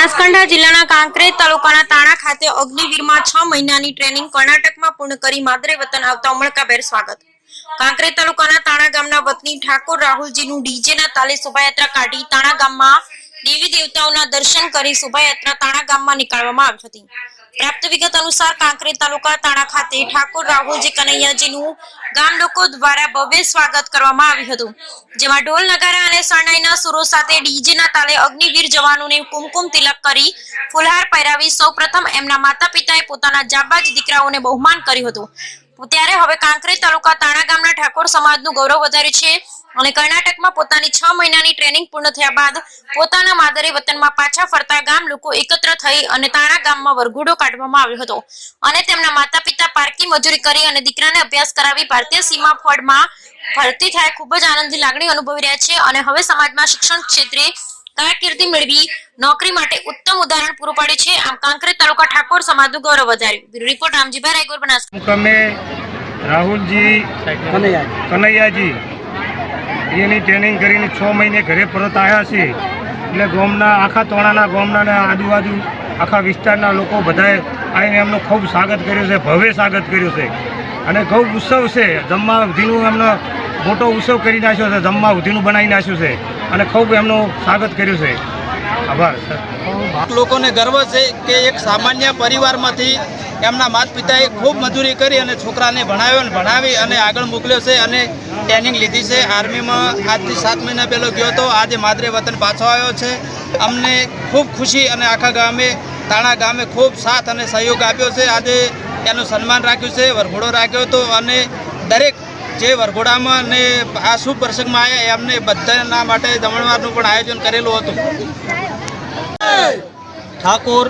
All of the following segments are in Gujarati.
બનાસકાંઠા જિલ્લાના કાંકરેજ તાલુકાના તાણા ખાતે અગ્નિવીરમાં છ મહિનાની ટ્રેનિંગ કર્ણાટકમાં પૂર્ણ કરી માદરે વતન આવતા ઉમળકાભેર સ્વાગત. કાંકરેજ તાલુકાના તાણા ગામના વતની ઠાકોર રાહુલજીનું ડીજેના તાલે શોભાયાત્રા કાઢી તાણા ગામમાં દેવી દેવતાઓના દર્શન કરી શોભાયાત્રા તાણા ગામમાં નીકાળવામાં આવી હતી. પ્રાપ્ત વિગત અનુસાર કાંકરેજ તાલુકા તાણા ખાતે ઠાકોર રાહુલજી કનૈયાજીનું ગામ લોકો દ્વારા ભવ્ય સ્વાગત કરવામાં આવ્યું હતું. જેમાં ઢોલ નગારા અને શરણાઈના સુરો સાથે ડીજેના તાલે અગ્નિવીર જવાનોને કુમકુમ તિલક કરી ફુલહાર પહેરાવી સૌપ્રથમ એમના માતા પિતાએ પોતાના જાબાજ દીકરાઓને બહુમાન કર્યું હતું. ત્યારે હવે કાંકરેજ તાલુકા તાણા ગામના ઠાકોર સમાજનું ગૌરવ વધાર્યું છે. અને કર્ણાટકમાં પોતાની છ મહિનાની ટ્રેનિંગ પૂર્ણ થયા બાદ પોતાના માદરે વતનમાં પાછા ફરતા ગામ લોકો એકત્ર થઈ અને તાણા ગામમાં વરઘોડો કાઢવામાં આવ્યો હતો. અને તેમના માતા પિતા પારકી મજૂરી કરી અને દીકરાને અભ્યાસ કરાવી ભારતીય સીમા ફળમાં ભરતી થાય ખૂબ જ આનંદની લાગણી અનુભવી રહ્યા છે અને હવે સમાજમાં શિક્ષણ ક્ષેત્રે કારકિર્દી મેળવી નોકરી માટે ઉત્તમ ઉદાહરણ પૂરું પાડે છે. આમ કાંકરેજ તાલુકા ઠાકોર સમાજનું ગૌરવ વધાર્યું. રિપોર્ટ રામજીભાઈ રાયગોર બનાસ મુકામે રાહુલજી કનૈયાજી. એની ટ્રેનિંગ કરીને છ મહિને ઘરે પરત આવ્યા છે એટલે ગોમના, આખા તોણાના ગોમના આજુબાજુ આખા વિસ્તારના લોકો બધાએ આવીને એમનું ખૂબ સ્વાગત કર્યું છે, ભવ્ય સ્વાગત કર્યું છે. અને ખૂબ ઉત્સવ છે, જમવા એમનો મોટો ઉત્સવ કરી નાખ્યો છે, જમવા સુધીનું બનાવી નાખ્યું છે. અને ખૂબ એમનું સ્વાગત કર્યું છે. આભાર, સર. લોકોને ગર્વ છે કે એક સામાન્ય પરિવારમાંથી એમના માતા પિતાએ ખૂબ મજૂરી કરી અને છોકરાને ભણાવ્યો અને ભણાવી અને આગળ મોકલ્યો છે અને ટ્રેનિંગ લીધી છે. આર્મીમાં આજથી સાત મહિના પહેલો ગયો હતો. આજે માદરે વતન પાછો આવ્યો છે. અમને ખૂબ ખુશી અને આખા ગામે, તાણા ગામે ખૂબ સાથ અને સહયોગ આપ્યો છે. આજે એનું સન્માન રાખ્યું છે, વરઘોડો રાખ્યો હતો અને દરેક જે વરઘોડામાં અને આ શુભ પ્રસંગમાં આવ્યા એમને બધાના માટે દમણવારનું પણ આયોજન કરેલું હતું. ઠાકોર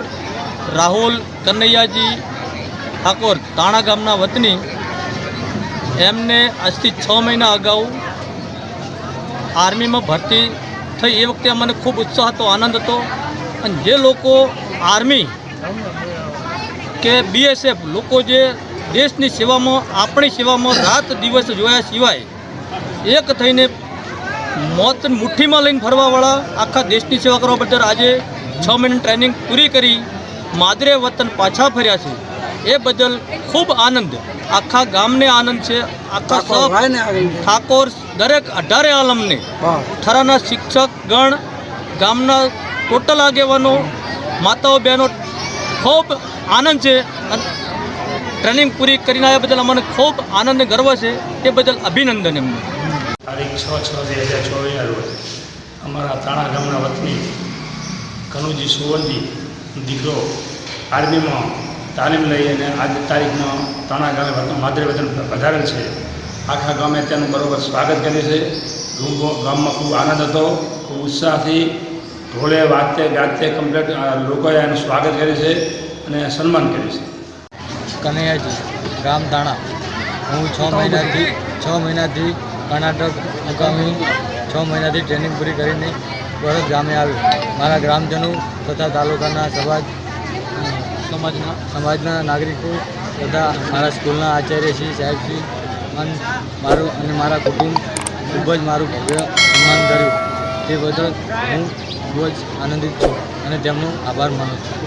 રાહુલ કનૈયાજી, ઠાકોર તાણા ગામના વતની એમને આજથી છ મહિના અગાઉ આર્મીમાં ભરતી થઈ. એ વખતે મને ખૂબ ઉત્સાહ હતો, આનંદ હતો. અને જે લોકો આર્મી કે બીએસએફ લોકો જે દેશની સેવામાં, આપણી સેવામાં રાત દિવસ જોયા સિવાય એક થઈને મોત મુઠ્ઠીમાં લઈને ફરવાવાળા આખા દેશની સેવા કરવા બદલ આજે છ મહિનાની ટ્રેનિંગ પૂરી કરી. માદરે વતન પાછા ફર્યા છે. એ બદલ ખૂબ આનંદ. આખા ગામને આનંદ છે. આખા સૌ ઠાકોર દરેક અઢારે આલમને. થરાના શિક્ષક ગણ ગામના ટોટલ આગેવાનો માતાઓ બહેનો ખૂબ આનંદ છે. અને ટ્રેનિંગ પૂરી કરીને આવ્યા બદલ અમને ખૂબ આનંદ અને ગર્વ છે. તે બદલ અભિનંદન એમને. તારીખ છ છ બે હજાર ચોવીસના રોજ અમારા તાણા ગામના વતની કનુજી સુવર્જી દીકરો આર્મીમાં તાલીમ લઈ અને આજ તારીખમાં તાણા ગામે માદરે વતન પધારેલ છે. આખા ગામે તેનું બરોબર સ્વાગત કર્યું છે ગામમાં ખૂબ આનંદ હતો, ખૂબ ઉત્સાહથી ઢોળે વાતે, ગાતે કમ્પ્લેટ લોકોએ એનું સ્વાગત કર્યું છે અને સન્માન કર્યું છે કનૈયાજી ગામ તાણા હું છ મહિનાથી છ મહિનાથી કર્ણાટક મુકામી, છ મહિનાથી ટ્રેનિંગ પૂરી કરીને પરત ગામે આવ્યો. મારા ગ્રામજનો તથા તાલુકાના સમાજ સમાજના સમાજના નાગરિકો તથા મારા સ્કૂલના આચાર્યશ્રી સાહેબશ્રી અને મારું અને મારા કુટુંબ ખૂબ જ મારું ભવ્ય સન્માન કર્યું. તે બદલ હું ખૂબ જ આનંદિત છું અને તેમનો આભાર માનું છું.